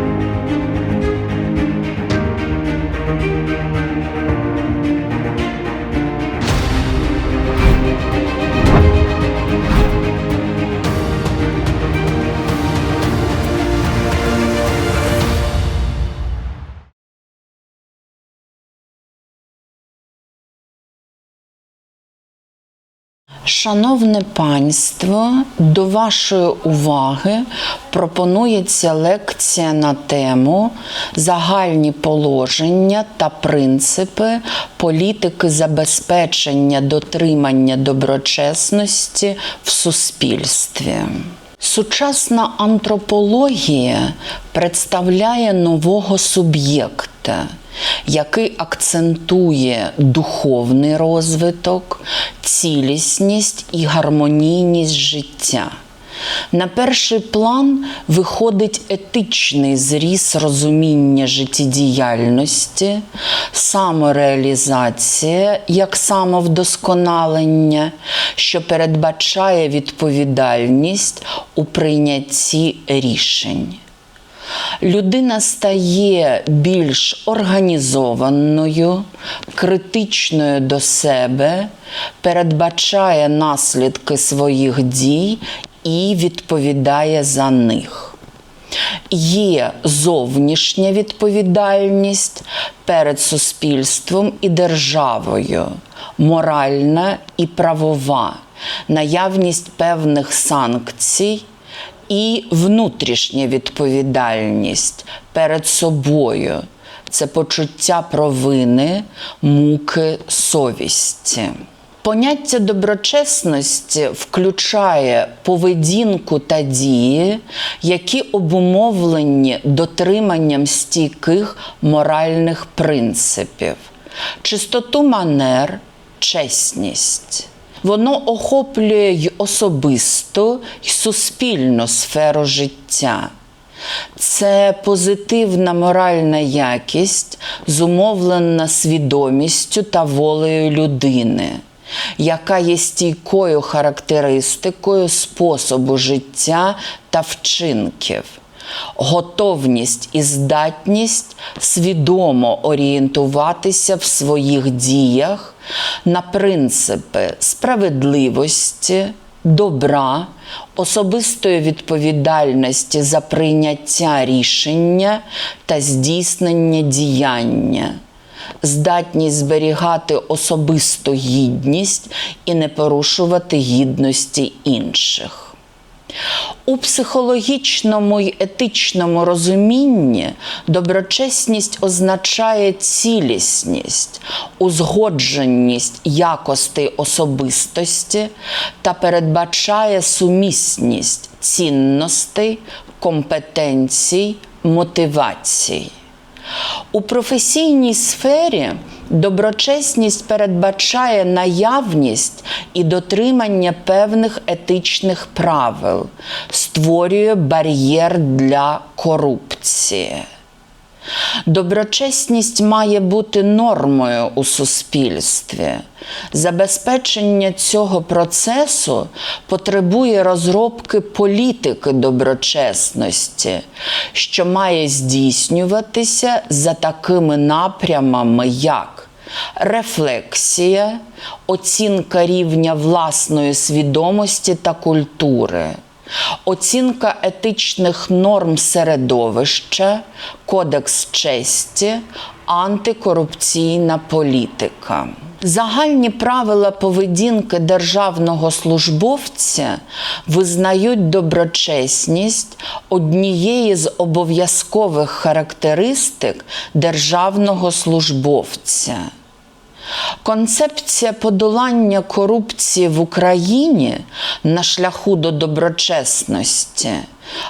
Thank you. Шановне панство, до вашої уваги пропонується лекція на тему Загальні положення та принципи політики забезпечення дотримання доброчесності в суспільстві. Сучасна антропологія представляє нового суб'єкта, який акцентує духовний розвиток, цілісність і гармонійність життя. На перший план виходить етичний зріз розуміння життєдіяльності, самореалізація як самовдосконалення, що передбачає відповідальність у прийнятті рішень. Людина стає більш організованою, критичною до себе, передбачає наслідки своїх дій і відповідає за них. Є зовнішня відповідальність перед суспільством і державою, моральна і правова, наявність певних санкцій і внутрішня відповідальність перед собою це почуття провини, муки, совісті. Поняття доброчесності включає поведінку та дії, які обумовлені дотриманням стійких моральних принципів, чистоту манер, чесність. Воно охоплює й особисту й суспільну сферу життя. Це позитивна моральна якість, зумовлена свідомістю та волею людини, яка є стійкою характеристикою способу життя та вчинків. Готовність і здатність свідомо орієнтуватися в своїх діях на принципи справедливості, добра, особистої відповідальності за прийняття рішення та здійснення діяння, здатність зберігати особисту гідність і не порушувати гідності інших. У психологічному й етичному розумінні доброчесність означає цілісність, узгодженість якостей особистості та передбачає сумісність цінностей, компетенцій, мотивацій. У професійній сфері доброчесність передбачає наявність і дотримання певних етичних правил, створює бар'єр для корупції. Доброчесність має бути нормою у суспільстві. Забезпечення цього процесу потребує розробки політики доброчесності, що має здійснюватися за такими напрямами, як рефлексія, оцінка рівня власної свідомості та культури. Оцінка етичних норм середовища, кодекс честі, антикорупційна політика. Загальні правила поведінки державного службовця визнають доброчесність однієї з обов'язкових характеристик державного службовця. Концепція подолання корупції в Україні на шляху до доброчесності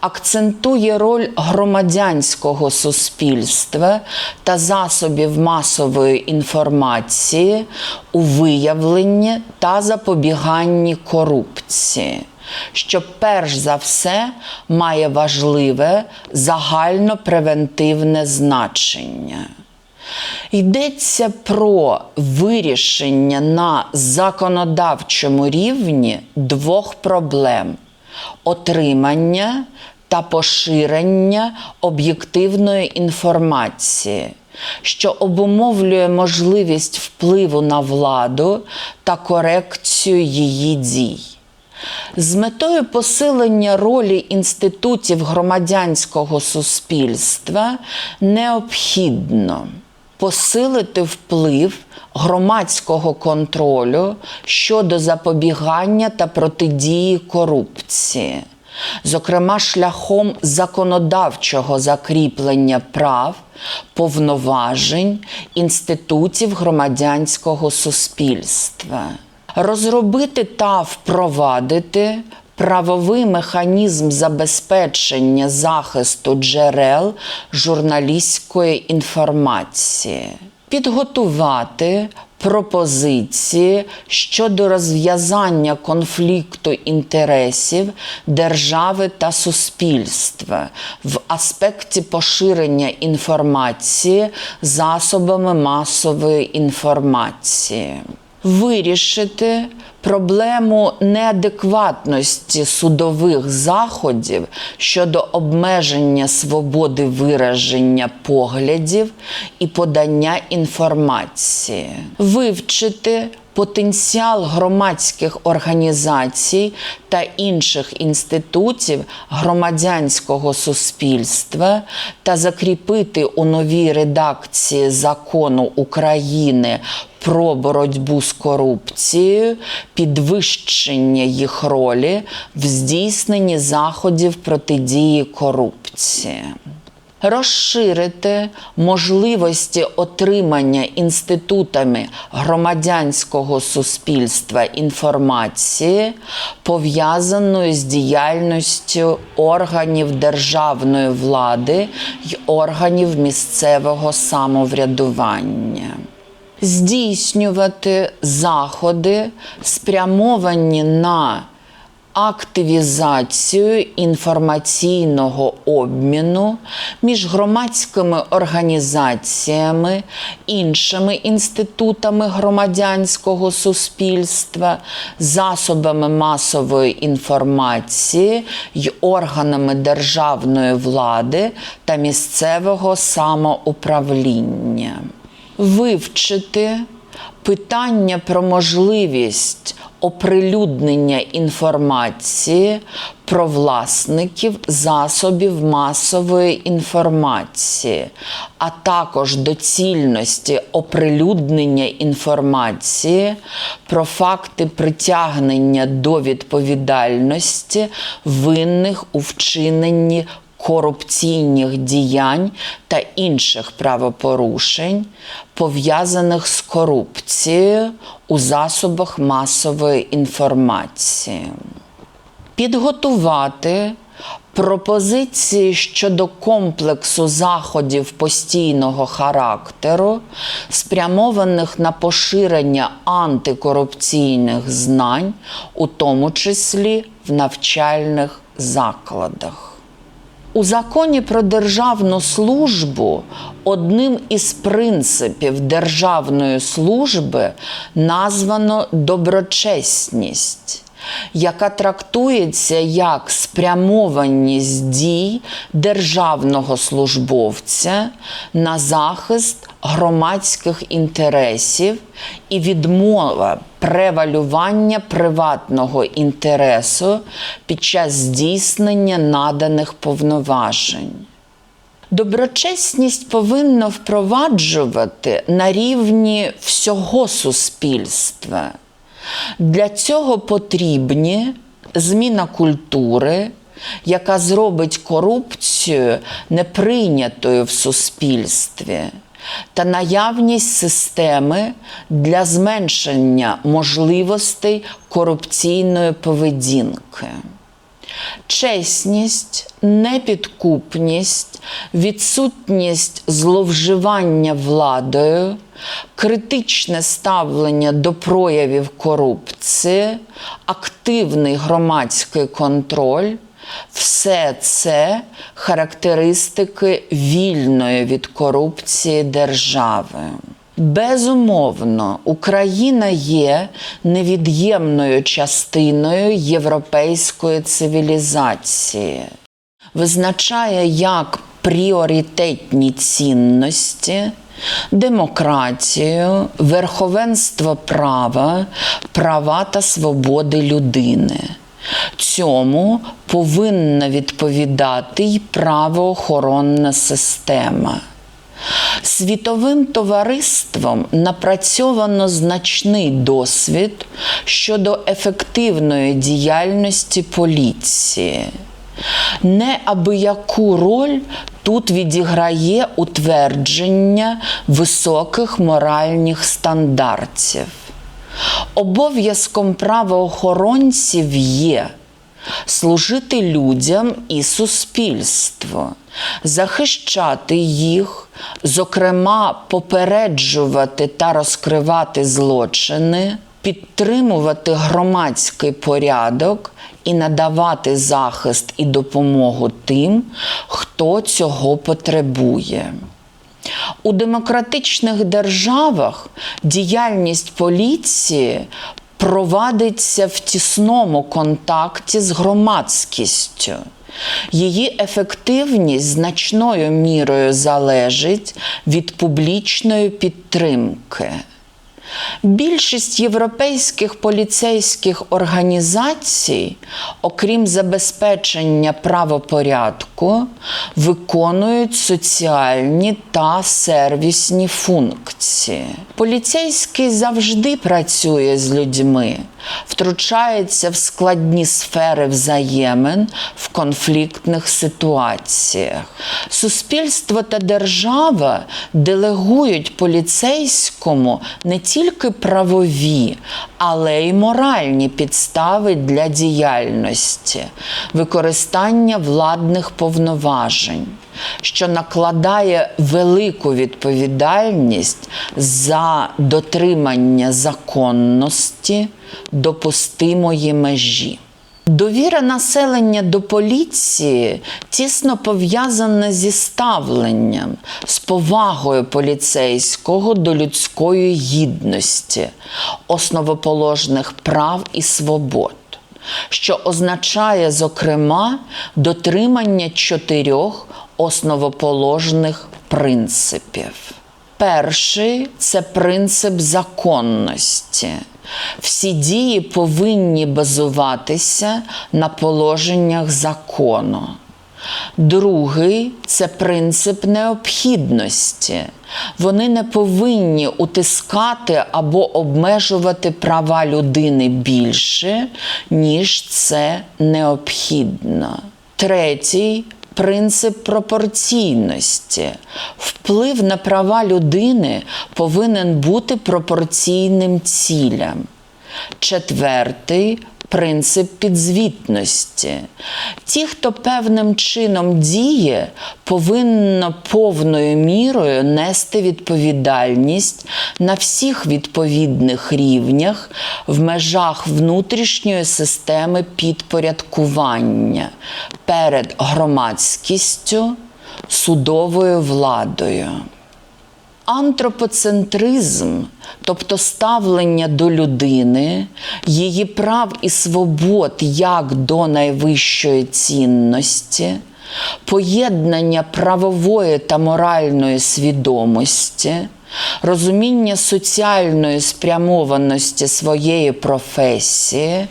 акцентує роль громадянського суспільства та засобів масової інформації у виявленні та запобіганні корупції. Що перш за все має важливе загальнопревентивне значення. Йдеться про вирішення на законодавчому рівні двох проблем: отримання та поширення об'єктивної інформації, що обумовлює можливість впливу на владу та корекцію її дій. З метою посилення ролі інститутів громадянського суспільства необхідно посилити вплив громадського контролю щодо запобігання та протидії корупції, зокрема шляхом законодавчого закріплення прав, повноважень інститутів громадянського суспільства. Розробити та впровадити правовий механізм забезпечення захисту джерел журналістської інформації, підготувати пропозиції щодо розв'язання конфлікту інтересів держави та суспільства в аспекті поширення інформації засобами масової інформації вирішити проблему неадекватності судових заходів щодо обмеження свободи вираження поглядів і подання інформації, вивчити потенціал громадських організацій та інших інститутів громадянського суспільства та закріпити у новій редакції закону України про боротьбу з корупцією, підвищення їх ролі в здійсненні заходів протидії корупції. Розширити можливості отримання інститутами громадянського суспільства інформації, пов'язаної з діяльністю органів державної влади й органів місцевого самоврядування. Здійснювати заходи, спрямовані на активізацію інформаційного обміну між громадськими організаціями, іншими інститутами громадянського суспільства, засобами масової інформації й органами державної влади та місцевого самоуправління. Вивчити питання про можливість оприлюднення інформації про власників засобів масової інформації, а також доцільності оприлюднення інформації про факти притягнення до відповідальності винних у вчиненні корупційних діянь та інших правопорушень, пов'язаних з корупцією у засобах масової інформації, підготувати пропозиції щодо комплексу заходів постійного характеру, спрямованих на поширення антикорупційних знань, у тому числі в навчальних закладах. У законі про державну службу одним із принципів державної служби названо доброчесність, яка трактується як спрямованість дій державного службовця на захист громадських інтересів і відмова превалювання приватного інтересу під час здійснення наданих повноважень. Доброчесність повинна впроваджувати на рівні всього суспільства. Для цього потрібні зміна культури, яка зробить корупцію неприйнятою в суспільстві, та наявність системи для зменшення можливостей корупційної поведінки. Чесність, непідкупність, відсутність зловживання владою, критичне ставлення до проявів корупції, активний громадський контроль все це характеристики вільної від корупції держави. Безумовно, Україна є невід'ємною частиною європейської цивілізації. визначає як пріоритетні цінності, демократію, верховенство права, права та свободи людини. Цьому повинна відповідати й правоохоронна система. Світовим товариством напрацьовано значний досвід щодо ефективної діяльності поліції. Неабияку роль тут відіграє утвердження високих моральних стандартів. Обов'язком правоохоронців є служити людям і суспільству, захищати їх, зокрема, попереджувати та розкривати злочини, підтримувати громадський порядок і надавати захист і допомогу тим, хто цього потребує. У демократичних державах діяльність поліції провадиться в тісному контакті з громадськістю. Її ефективність значною мірою залежить від публічної підтримки. Більшість європейських поліцейських організацій, окрім забезпечення правопорядку, виконують соціальні та сервісні функції. Поліцейський завжди працює з людьми, втручається в складні сфери взаємин в конфліктних ситуаціях. Суспільство та держава делегують поліцейському не тільки правові, але й моральні підстави для діяльності, використання владних повноважень, що накладає велику відповідальність за дотримання законності допустимої межі. Довіра населення до поліції тісно пов'язана зі ставленням, з повагою поліцейського до людської гідності, основоположних прав і свобод, що означає, зокрема, дотримання чотирьох основоположних принципів. Перший це принцип законності. Всі дії повинні базуватися на положеннях закону. Другий це принцип необхідності. Вони не повинні утискати або обмежувати права людини більше, ніж це необхідно. Третій принцип пропорційності. Вплив на права людини повинен бути пропорційним цілям. Четвертий принцип підзвітності. Ті, хто певним чином діє, повинно повною мірою нести відповідальність на всіх відповідних рівнях в межах внутрішньої системи підпорядкування перед громадськістю, судовою владою. Антропоцентризм, тобто ставлення до людини, її прав і свобод як до найвищої цінності, поєднання правової та моральної свідомості, розуміння соціальної спрямованості своєї професії,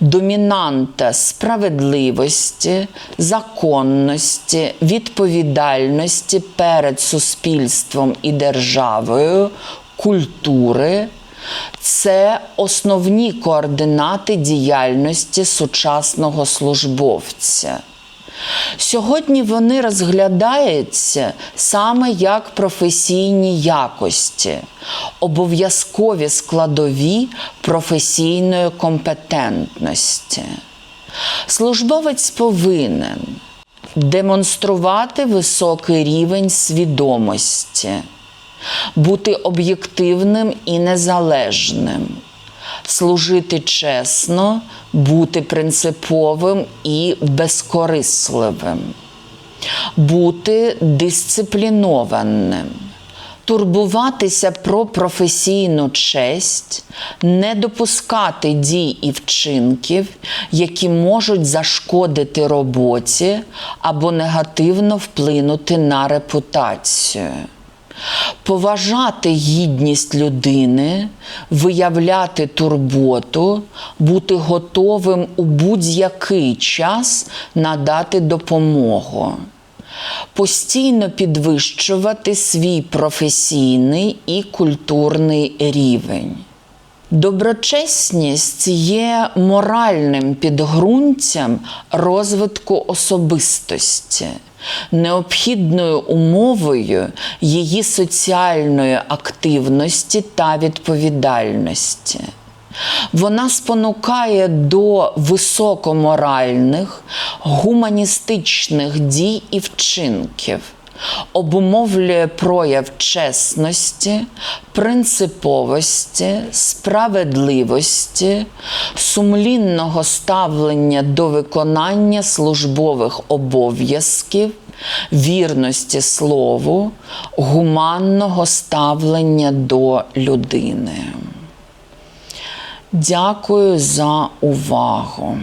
домінанта справедливості, законності, відповідальності перед суспільством і державою, культури. Це основні координати діяльності сучасного службовця. Сьогодні вони розглядаються саме як професійні якості, обов'язкові складові професійної компетентності. Службовець повинен демонструвати високий рівень свідомості, бути об'єктивним і незалежним служити чесно, бути принциповим і безкорисливим, бути дисциплінованим, турбуватися про професійну честь, не допускати дій і вчинків, які можуть зашкодити роботі або негативно вплинути на репутацію. Поважати гідність людини, виявляти турботу, бути готовим у будь-який час надати допомогу постійно підвищувати свій професійний і культурний рівень. Доброчесність є моральним підґрунтям розвитку особистості, необхідною умовою її соціальної активності та відповідальності. Вона спонукає до високоморальних, гуманістичних дій і вчинків, обумовлює прояв чесності, принциповості, справедливості, сумлінного ставлення до виконання службових обов'язків, вірності слову, гуманного ставлення до людини. Дякую за увагу.